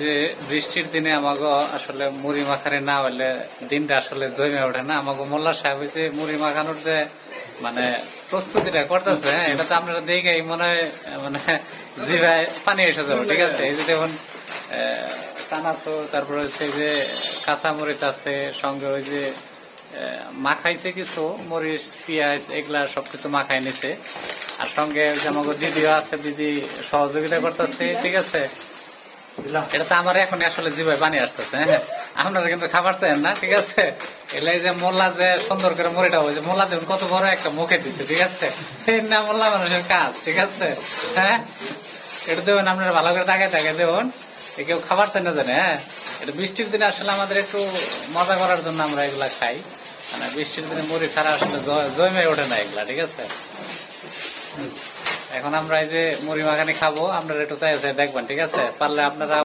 যে বৃষ্টির দিনে আমাকে আসলে মুড়ি মাখানি না হলে দিনটা আসলে জমে ওঠে না। আমাকে মোল্লা সাহেব হয়েছে মুড়ি মাখানোর যে মানে প্রস্তুতিটা করতেছে হ্যাঁ, এটা তো আপনারা দেখেই মনে হয় মানে জিভায় পানি এসে যাবে ঠিক আছে? এই যে দেখুন চানাচো তারপরে হচ্ছে যে কাঁচা মরিচ আছে সঙ্গে ওই যে মাখাইছে কিছু মরিচ পেঁয়াজ এগুলা সবকিছু মাখাই নিছে। আর সঙ্গে আমাকে দিদিও আছে দিদি সহযোগিতা করতেছে ঠিক আছে? এটা তো আমার এখন আসলে জিভায় পানি আসতেছে হ্যাঁ। আপনারা কিন্তু খাবার চান না, ঠিক আছে? এলে যে মোল্লা যে সুন্দর করে মরিটা হয়েছে মোল্লা দেখুন কত বড় একটা মুখে দিচ্ছে ঠিক আছে? এই না, মোল্লা মানুষের কাজ, ঠিক আছে? হ্যাঁ? এটা দেবেন আপনারা ভালো করে তাকে তাকে দেবেন। কেউ খাবার চাই না জানে হ্যাঁ? এটা বৃষ্টির দিনে আসলে আমাদের একটু মজা করার জন্য আমরা এগুলা খাই। মানে বৃষ্টির দিনে মুড়ি ছাড়া আসলে জমে ওঠে না এগুলা, ঠিক আছে? এখন আমরা এই যে মুড়ি মাখানি খাব, আপনারা একটু চাই দেখবেন, ঠিক আছে? পারলে আপনারা